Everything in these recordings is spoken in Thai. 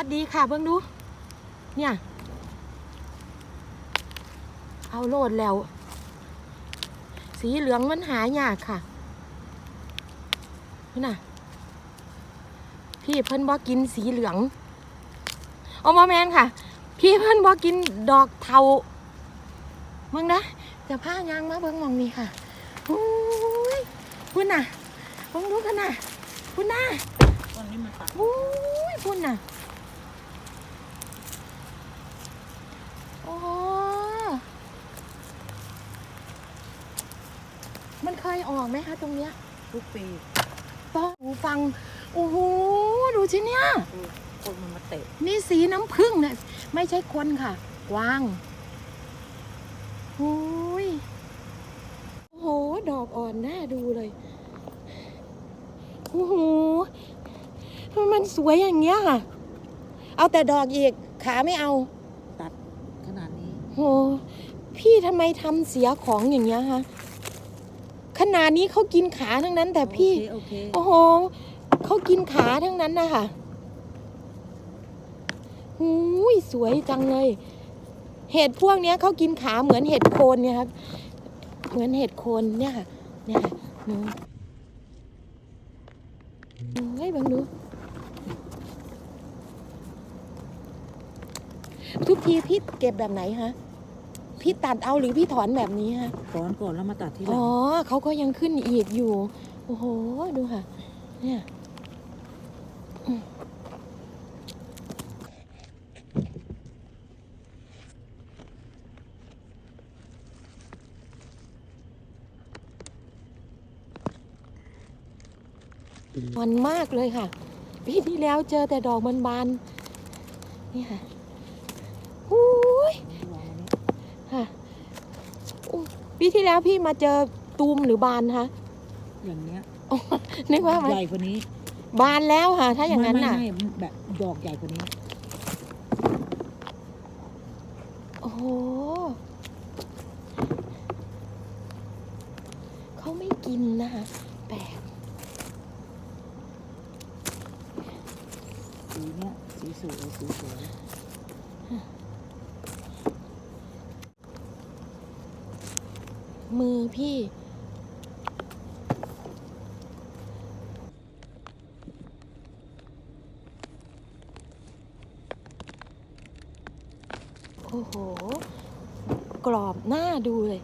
วัสดีค่ะเบิ่งดู เนี่ย เอาโลดแล้ว สีเหลืองมันหายากค่ะนี่น่ะ พี่เพิ่นบอกินสีเหลืองโอมาแมนค่ะ พี่เพิ่นบอกินดอกเทาเบิ่งนะจะผ้ายางมาเบิ่งมองนี้ค่ะโอ้ยพุ่นน่ะเบิ่งดูกันน่ะพุ่นน่ะต้นนี้มันตัดโอ้ยพุ่นน่ะ โอ้ มันเคยออกไหมคะตรงเนี้ยทุกปีต้องหูฟัง โอ้โห ดูสิเนี่ย คนมันมาเตะ นี่สีน้ำผึ้งเนี่ย ไม่ใช่คนค่ะ กวางโอ้ยโอ้โห ดอกอ่อนน่าดูเลย โอ้โหทำไมมันสวยอย่างเงี้ยค่ะ เอาแต่ดอกอีก ขาไม่เอาตัดขนาดนี้ โหพี่ทำไมทำเสียของอย่างเงี้ยฮะขนาดนี้เขากินขาทั้งนั้น แต่พี่ โอเคโอ้โหเขากินขาทั้งนั้นนะคะหูยสวยจังเลย เห็ดพวกเนี้ยเขากินขาเหมือนเห็ดโคนเนี่ยครับ เหมือนเห็ดโคนเนี่ยค่ะ เนี่ยค่ะหนูเฮ้ยบังดู ทุกทีพี่เก็บแบบไหนฮะ พี่ตัดเอาหรือพี่ถอนแบบนี้ฮะถอนก่อนแล้วมาตัดที่หลัอ๋งอเขาก็ยังขึ้นอีกอยู่ โอ้โห ดูค่ะ เนี่ยอืมมันมากเลยค่ะ ปีที่แล้วเจอแต่ดอกมันบานๆนี่ค่ะหูย วางไว้นี่ ค่ะอุ๊ยปีที่แล้วพี่มาเจอตูมหรือบานคะอย่างเนี้ยนึกว่ามันใหญ่กว่านี้ บานแล้วค่ะ ถ้าอย่างนั้นน่ะไม่ไม่ไม่แบบดอกใหญ่กว่านี้ โอ้โหเขาไม่กินนะคะแปลกสีเนี้ยสีสวยสีสวย มือพี่ โอ้โห กรอบหน้าดูเลย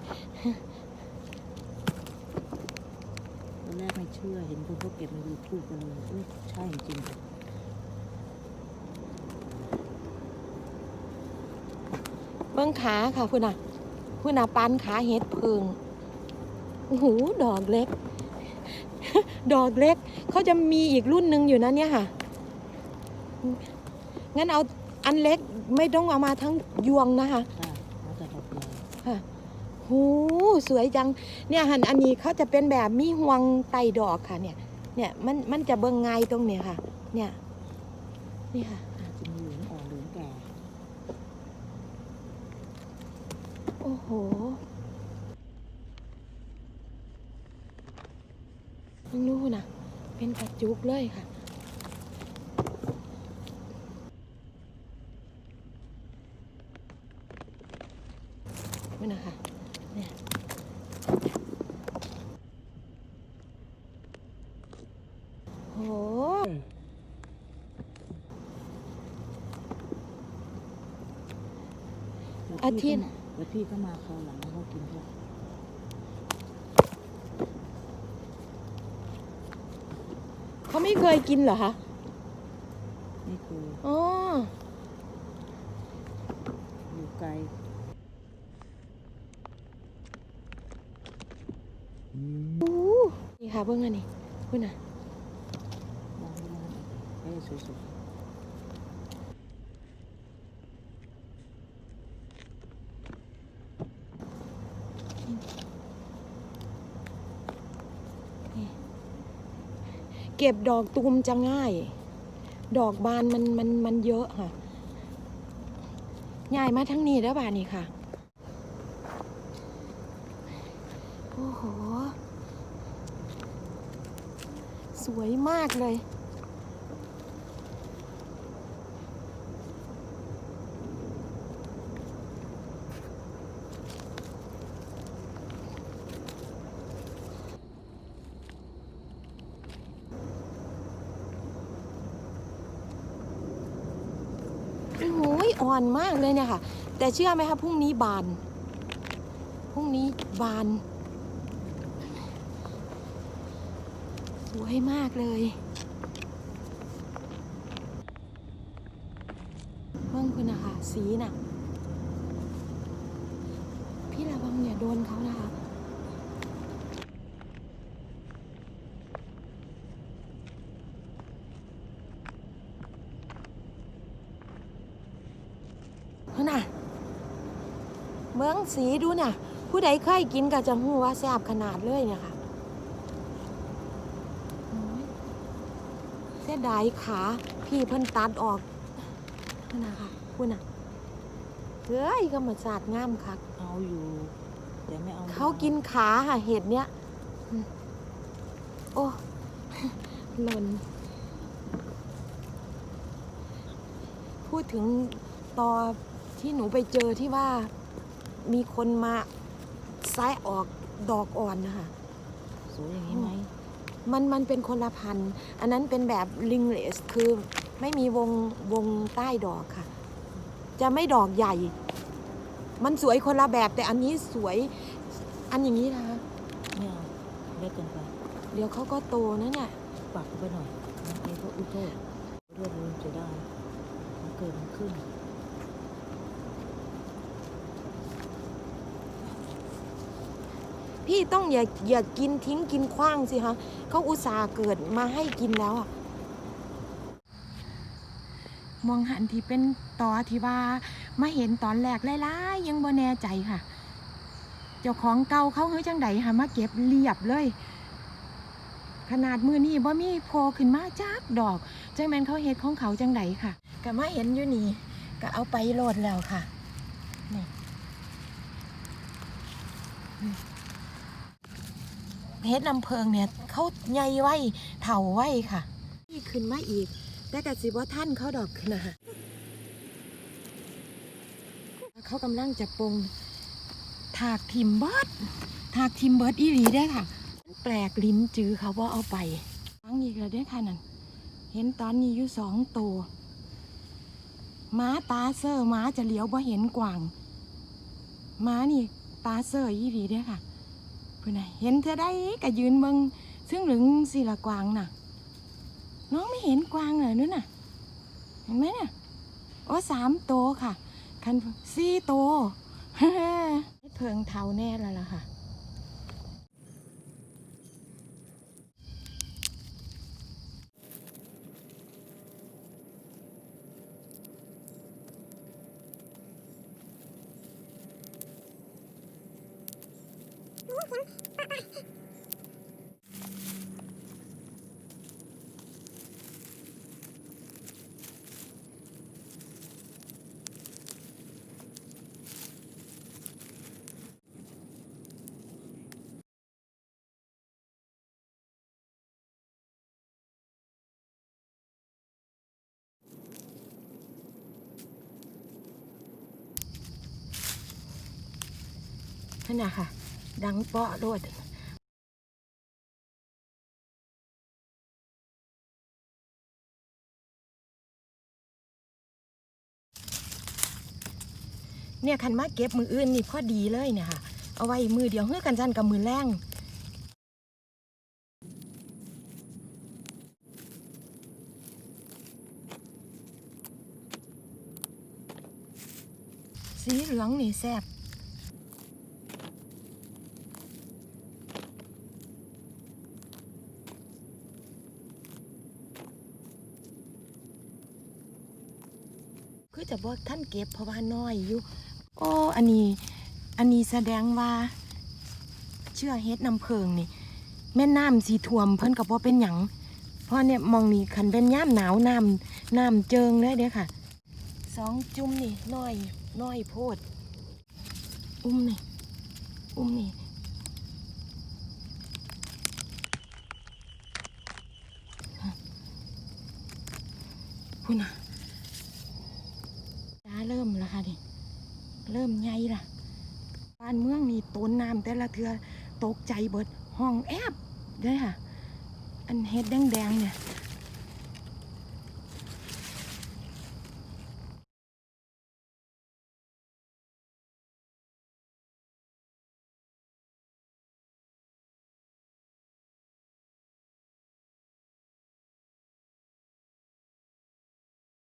ตอนแรกไม่เชื่อ เห็นคนเขาเก็บมาดูพูดกันเลยอุ๊ยใช่จริงเบื้องขาค่ะคุณน่ะ คุณน่ะปันขาเห็ดเพิงโอ้โหดอกเล็ก ดอกเล็กเขาจะมีอีกรุ่นหนึ่งอยู่นะเนี่ยค่ะ งั้นเอาอันเล็กไม่ต้องเอามาทั้งยวงนะคะค่ะเอาแต่ดอกใหญ่หูสวยจัง เนี่ยหันอันนี้เขาจะเป็นแบบมีห่วงไตดอกค่ะเนี่ย เนี่ยมันมันจะเบิ่งไงายตรงเนี้ยค่ะ เนี่ย นี่ค่ะ จะมีเหลืองอ่อนเหลืองแก่ โอ้โห นู่นน่ะเป็นกระจุกเลยค่ะนี่นะคะเนี่ยโอ้โหแล้วอาพี่ทิตย์ก็มาแล้วพี่ก็มาคราวหลังแล้วเขากินด้ว เขาไม่เคยกินเหรอคะนี่คืออ๋ออยู่ไกลนี่ค่ะเบิ่งอันนี้คุณน่ะวางไว้วางไว้ให้สวย เก็บดอกตูมจะง่าย ดอกบานมันมันมันเยอะค่ะใหญ่มาทั้งนี้แล้วบานนี้ค่ะโอ้โห สวยมากเลย โอ้โหอ่อนมากเลยเนี่ยค่ะ แต่เชื่อไหมคะพรุ่งนี้บานพรุ่งนี้บาน สวยมากเลยเมื่งคุณนะคะสีน่ะ พี่ระวังเนี่ยโดนเขานะคะ นั่นน่ะเมือง สีดูน่ะ ผู้ใดเคยกินก็จะหูว่าแซ่บขนาดเลยเนี่ยค่ะเสียดายขา พี่เพิ่นตัดออกนั่นะค่ะคุณน่ะเฮ้ยก็มาสาดง่ามคักเอาอยู่แต่ไม่เอาเขากินขาค่ะเห็ดเนี้ยโอ้หล่นพูดถึงตอที่หนูไปเจอที่ว่า มีคนมาซ้ายออกดอกอ่อนนะคะสวยอย่างนี้ไหมมันมันเป็นคนละพันธุ์อันนั้นเป็นแบบลิงเลสคือไม่มีวงวงใต้ดอกค่ะ จะไม่ดอกใหญ่ มันสวยคนละแบบแต่อันนี้สวยอันอย่างนี้นะคะไม่เอาเล็กเกินไปเดี๋ยวเขาก็โตนะเนี่ยปักเข้าไปหน่อยบางทีก็อุ้ยโทษเลือดรุนจะได้มันเกิดมันขึ้น พี่ต้องอย่าอย่ากินทิ้งกินขว้างสิคะเขาอุตส่าห์เกิดมาให้กินแล้วอะมองหันที่เป็นตอที่ว่ามาเห็นตอนแรกหลายๆยังบ่แน่ใจค่ะ เจ้าของเก่าเขาเฮ้ยจังไดค่ะมาเก็บเรียบเลย ขนาดมือนี่บ่มีโผล่ขึ้นมาจากดอกจังแมนเขาเฮ็ดของเขาจังไดค่ะก็มาเห็นอยู่นี่ก็เอาไปโหลดแล้วค่ะนี่ เฮ็ดลำเพิงเนี่ยเขาใหญ่ไว้เถาไว้ค่ะนี่ขึ้นมาอีก แต่กสิบ่ท่านเขาดอกขึ้นนะคะเขากำลังจะปรงถากทิมเบิร์ดถากทิมเบิร์ดอีหลีได้อค่ะ แปลกลิ้นจือเขาว่าเอาไปฟังอีกแล้วได้อค่ะนั่นเห็นตอนนี้อยู่สองตัวม้าตาเซอร์ม้าจะเหลียวบ่เห็นกวางม้านี่ตาเซอร์อีหลีได้อค่ะเพุ่นน่ะเห็นเธอได้ก็ยืนเบิงซึ่งหลึงสีละกวางน่ะ น้องไม่เห็นกวางเลยนู่นน่ะ เห็นไหมน่ะโอ้สามโตวค่ะ คันสี่โตวเพิงเทาแน่แล้วล่ะค่ะ นั่นน่ะค่ะ ดังเปาะโลดเนี่ยคันมาเก็บมืออื่นนี่พอดีเลยเนี่ยค่ะ เอาไว้มือเดียวเฮือกันจันกับมือแรงสีเหลืองนี่แซ่บ คือจะบอกท่านเก็บเพราะว่าน้อยอยู่โอ้อันนี้อันนี้แสดงว่า เชื่อเฮ็ดน้ำเพิงนี่ แม่น้ำสีท่วมเพิ่นกับว่าเป็นหยังเพราะเนี่ยมองนี่คันเป็นย่ามหนาวน้ำน้ำเจิงเลยเด้อค่ะสองจุ่มนี่น้อยน้อยโพด อุ้มนี่อุ้มนี่พูดนะ ตาเริ่มแล้วค่ะนี่เริ่มไงล่ะ บ้านเมืองนี่ ต้นน้ำแต่ละเทือตกใจเบิดห้องแอบเด้ค่ะ อันเฮ็ดแดงๆเนี่ย